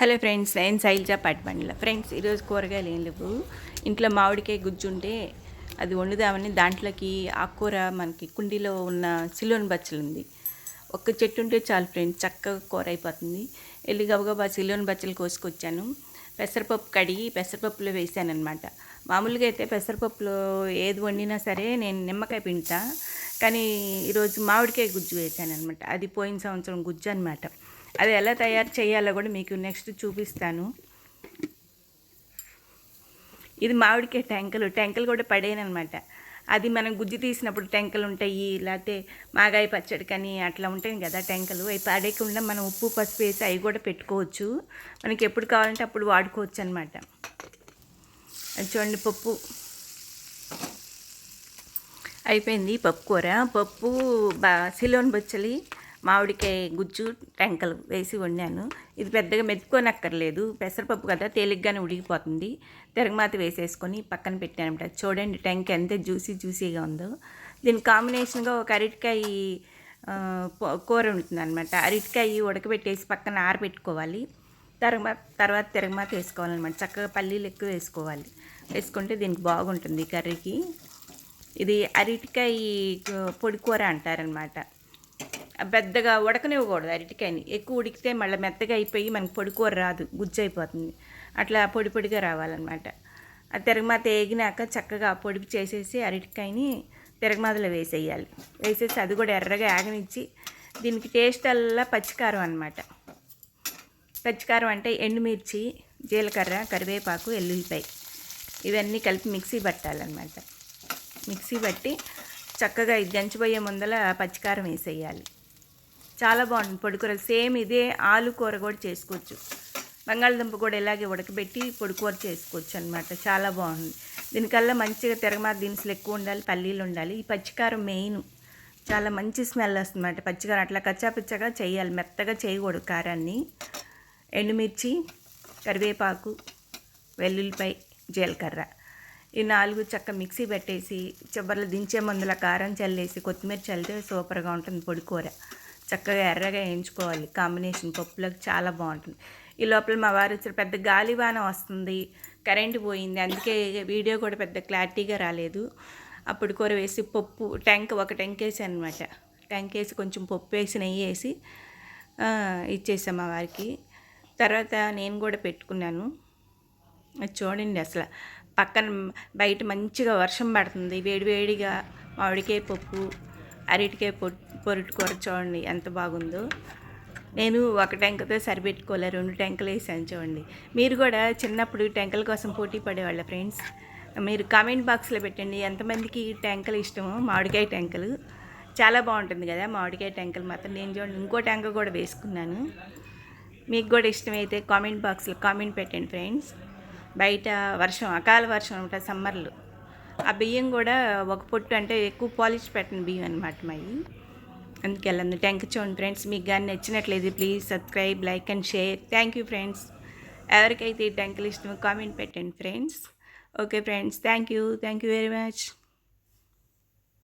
Hello friends నేను Shailaja పట్టిబండ్ల friends ఈరోజు కూరగాయలు ఏం లేవు. ఇంట్లో మామిడికాయ గుజ్జు ఉంటే అది వండుదామని దాంట్లోకి ఆకుకూర మనకి కుండీలో ఉన్న సిలోన్ బచ్చలు ఉంది. ఒక్క చెట్టు ఉంటే చాలు ఫ్రెండ్స్ చక్కగా కూర అయిపోతుంది. వెళ్ళి గబగబా సిలోన్ బచ్చలు కోసుకొచ్చాను. పెసరపప్పు కడిగి పెసరపప్పులో వేసాను అనమాట మామూలుగా అయితే పెసరపప్పులో ఏది వండినా సరే నేను నిమ్మకాయ పిండుతా. కానీ ఈరోజు మామిడికాయ గుజ్జు వేసాను అనమాట అది పోయిన సంవత్సరం గుజ్జు అనమాట అది ఎలా తయారు చేయాలో కూడా మీకు నెక్స్ట్ చూపిస్తాను. ఇది మామిడికాయ టెంకలు టెంకలు కూడా పడేనమాట అది మనం గుజ్జు తీసినప్పుడు టెంకలు ఉంటాయి లేకపోతే మాగాయ పచ్చడి కానీ అట్లా ఉంటాయి కదా టెంకలు అవి పడేయకుండా మనం ఉప్పు పసుపు వేసి అవి కూడా పెట్టుకోవచ్చు. మనకి ఎప్పుడు కావాలంటే అప్పుడు వాడుకోవచ్చు అనమాట అది చూడండి పప్పు. అయిపోయింది పప్పు కూర. పప్పు బా సిలోన్ బొచ్చలి మామిడికాయ గుజ్జు టెంకలు వేసి వండాను. ఇది పెద్దగా మెత్తుకోనక్కర్లేదు పెసరపప్పు కదా తేలిగ్గానే ఉడికిపోతుంది. తిరగమాత వేసేసుకొని పక్కన పెట్టాను అనమాట చూడండి టెంక ఎంత జ్యూసీ జ్యూసీగా ఉందో. దీని కాంబినేషన్గా ఒక అరటికాయ కూర ఉంటుంది అనమాట అరటికాయ ఉడకబెట్టేసి పక్కన ఆరబెట్టుకోవాలి. తర్వాత తర్వాత తిరగమాత వేసుకోవాలన్నమాట. చక్కగా పల్లీలు ఎక్కువ వేసుకోవాలి. వేసుకుంటే దీనికి బాగుంటుంది కర్రీకి. ఇది అరటికాయ పొడి కూర అంటారనమాట పెద్దగా ఉడకనివ్వకూడదు అరటికాయని. ఎక్కువ ఉడికితే మళ్ళీ మెత్తగా అయిపోయి మనకి పొడి కూర రాదు గుజ్జు అయిపోతుంది అట్లా పొడి పొడిగా రావాలన్నమాట. ఆ తిరగమాత వేగినాక చక్కగా పొడిపి చేసేసి అరటికాయని తిరగమాతలో వేసేయాలి. వేసేసి అది కూడా ఎర్రగా ఆగనిచ్చి దీనికి టేస్ట్ అల్లా పచ్చికారం అనమాట పచ్చికారం అంటే ఎండుమిర్చి జీలకర్ర కరివేపాకు ఎల్లుల్లిపాయ. ఇవన్నీ కలిపి మిక్సీ పట్టాలన్నమాట. మిక్సీ పట్టి చక్కగా ఇది దంచిపోయే ముందల పచ్చికారం వేసేయాలి. చాలా బాగుంటుంది. పొడికూర సేమ్ ఇదే ఆలు కూర కూడా చేసుకోవచ్చు. బంగాళదుంప కూడా ఇలాగే ఉడకబెట్టి పొడికూర చేసుకోవచ్చు అనమాట చాలా బాగుంది. దీనికల్లా మంచిగా తిరగమాత దినుసులు ఎక్కువ ఉండాలి పల్లీలు ఉండాలి. ఈ పచ్చికారం మెయిన్. చాలా మంచి స్మెల్ వస్తుందన్నమాట. పచ్చికారం అట్లా కచ్చాపిచ్చగా చేయాలి. మెత్తగా చేయకూడదు కారాన్ని. ఎండుమిర్చి కరివేపాకు వెల్లుల్లిపాయ జీలకర్ర. ఈ నాలుగు చక్క మిక్సీ పెట్టేసి చివరిలో దించే ముందుల కారం చల్లేసి కొత్తిమీర చల్లితే సూపర్గా ఉంటుంది పొడి కూర. చక్కగా ఎర్రగా వేయించుకోవాలి. కాంబినేషన్ పప్పులకు చాలా బాగుంటుంది. ఈ లోపల మా వారు వచ్చారు పెద్ద గాలివాన వస్తుంది. కరెంటు పోయింది. అందుకే వీడియో కూడా పెద్ద క్లారిటీగా రాలేదు. అప్పుడు కూర వేసి పప్పు ట్యాంక్ ఒక ట్యాంక్ వేసి అనమాట ట్యాంక్ వేసి కొంచెం పప్పు వేసి నెయ్యి వేసి ఇచ్చేసాం మా వారికి. తర్వాత నేను కూడా పెట్టుకున్నాను. చూడండి అసలు. పక్కన బయట మంచిగా వర్షం పడుతుంది. వేడివేడిగా మామిడికాయ పప్పు అరటికాయ పొరుటు కూర చూడండి ఎంత బాగుందో. నేను ఒక టెంకతో సరిపెట్టుకోలే రెండు టెంకలు వేసాను చూడండి. మీరు కూడా చిన్నప్పుడు టెంకల కోసం పోటీ పడేవాళ్ళ ఫ్రెండ్స్? మీరు కామెంట్ బాక్స్లో పెట్టండి ఎంతమందికి టెంకలు ఇష్టమో? మామిడికాయ టెంకలు. చాలా బాగుంటుంది కదా మామిడికాయ టెంకలు మాత్రం. నేను చూడండి ఇంకో టెంక కూడా వేసుకున్నాను. మీకు కూడా ఇష్టమైతే కామెంట్ బాక్స్లో కామెంట్ పెట్టండి ఫ్రెండ్స్. బయట వర్షం అకాల వర్షం ఉంటుంది సమ్మర్లు. ఆ బియ్యం కూడా ఒక పొట్టు అంటే ఎక్కువ పాలిష్ పెట్టిన బియ్యం అనమాట మావి అందుకే వెళ్ళండి థ్యాంక్ యూ చూడండి ఫ్రెండ్స్ మీకు కానీ నచ్చినట్లయితే please subscribe like and share thank you friends ఎవరికైతే ఈ టెంకులు ఇష్టమో కామెంట్ పెట్టండి friends okay friends thank you thank you very much